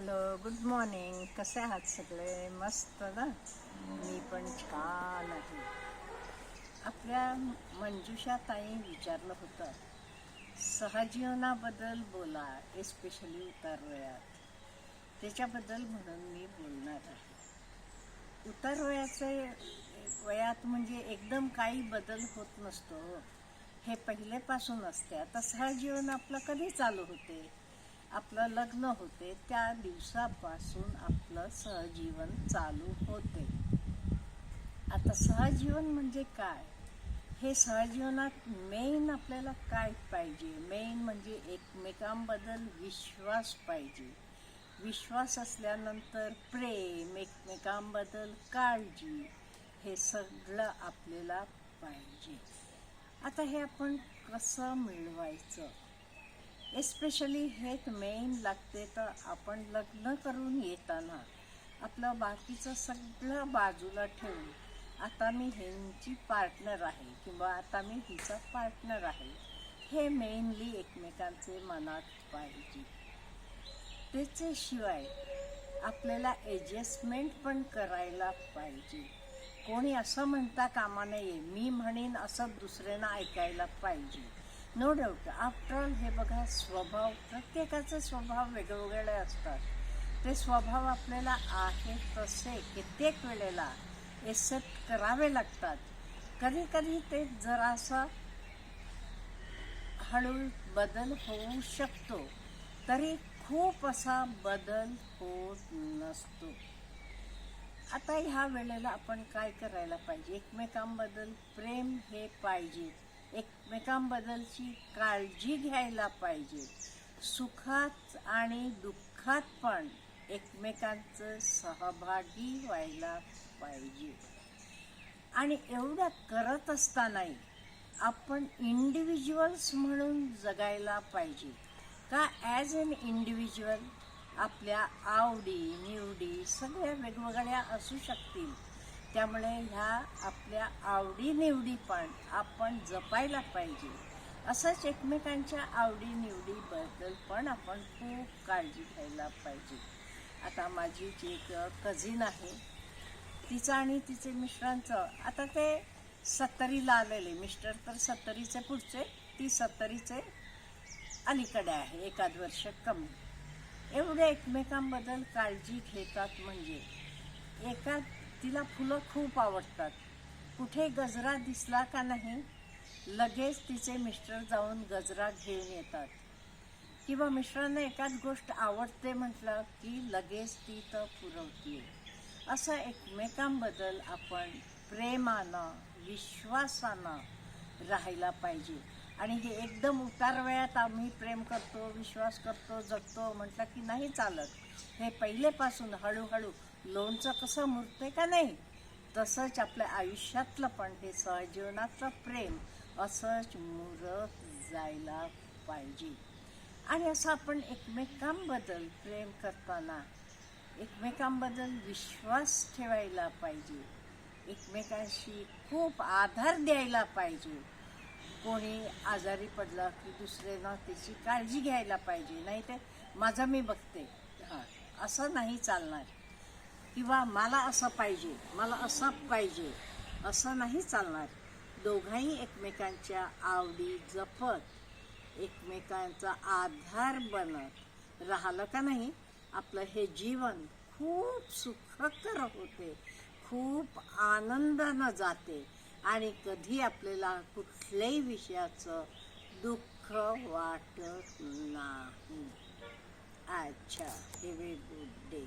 Hello good morning. कसे आहात सगळे? मस्त ना? मी पण छान आहे. आपल्या मंजुषा ताई विचारलं होतं सहजीवनाबद्दल बोला एस्पेशली उतारवयात त्याच्याबद्दल म्हणून मी बोलणार आहे. उतारवयाचे वयात म्हणजे एकदम काही बदल होत नसतो. हे पहिलेपासून असते. आता सहजीवन आपलं कधी चालू होते? आपलं लग्न होते त्या दिवसापासून आपलं सहजीवन चालू होते. आता सहजीवन म्हणजे काय? हे सहजीवनात मेन आपल्याला काय पाहिजे? मेन म्हणजे एकमेकांबद्दल विश्वास पाहिजे. विश्वास असल्यानंतर प्रेम एकमेकांबद्दल काळजी हे सगळं आपल्याला पाहिजे. आता हे आपण कसं मिळवायचं? एस्पेशली हेच मेन लागते तर आपण लग्न करून येताना आपलं बाकीचं सगळं बाजूला ठेवून आता मी ह्यांची पार्टनर आहे किंवा आता मी हिचा पार्टनर आहे हे मेनली एकमेकांचे मनात पाहिजे. त्याच्याशिवाय आपल्याला ॲडजस्टमेंट पण करायला पाहिजे. कोणी असं म्हणता कामा नये मी म्हणेन असं दुसऱ्यांना ऐकायला पाहिजे. नो डाऊट आफ्टर ऑल हे बघा स्वभाव प्रत्येकाचे स्वभाव वेगवेगळे असतात. ते स्वभाव आपल्याला आहे तसे कित्येक वेळेला एक्सेप्ट करावे लागतात. कधी कधी ते जरासा हळू बदल होऊ शकतो. तरी खूप असा बदल होत नसतो. आता ह्या वेळेला आपण काय करायला पाहिजे? एकमेकांबद्दल प्रेम हे पाहिजे. एकमेकांबद्दलची काळजी घ्यायला पाहिजे. सुखात आणि दुःखात पण एकमेकांचं सहभागी व्हायला पाहिजे. आणि एवढं करत असतानाही आपण इंडिव्हिज्युअल्स म्हणून जगायला पाहिजे. का ॲज अन इंडिव्हिज्युअल आपल्या आवडी निवडी सगळ्या वेगवेगळ्या असू शकतील. त्यामुळे ह्या आपल्या आवडीनिवडी पण आपण जपायला पाहिजे. असंच एकमेकांच्या आवडीनिवडीबद्दल पण आपण खूप काळजी घ्यायला पाहिजे. आता माझी जी एक कझिन आहे तिचं आणि तिचे मिस्टरांचं आता ते सत्तरीला आलेले. मिस्टर तर सत्तरीचे पुढचे ती सत्तरीचे अलीकडे आहे एखाद वर्ष कमी. एवढे एकमेकांबद्दल काळजी घेतात म्हणजे एका तिला फुलं खूप आवडतात. कुठे गजरा दिसला का नाही लगेच तिचे मिस्टर जाऊन गजरा घेऊन येतात. किंवा मिस्टरांना एकाच गोष्ट आवडते म्हटलं की लगेच ती तर पुरवते. असं एकमेकांबद्दल आपण प्रेमानं विश्वासानं राहायला पाहिजे. आणि हे एकदम उतार वेळात आम्ही प्रेम करतो विश्वास करतो जगतो म्हटलं की नाही चालत. हे पहिलेपासून हळूहळू लोणचं कसं मुरते का नाही? तसंच आपल्या आयुष्यातलं पण हे सहजीवनाचं प्रेम असंच मुरत जायला पाहिजे. आणि असं आपण एकमेकांबद्दल प्रेम करताना एकमेकांबद्दल विश्वास ठेवायला पाहिजे. एकमेकांशी खूप आधार द्यायला पाहिजे. कोणी आजारी पडलं की दुसऱ्यानं त्याची काळजी घ्यायला पाहिजे. नाही ते माझं मी बघते. हां असं नाही चालणार. किंवा मला असं पाहिजे मला असं पाहिजे असं नाही चालणार. दोघांही एकमेकांच्या आवडी जपत एकमेकांचा आधार बनत राहिलं का नाही? आपलं हे जीवन खूप सुखकर होते खूप आनंदानं जाते आणि कधी आपल्याला कुठल्याही विषयाचं दुःख वाटत नाही. अच्छा हे वे गुड डे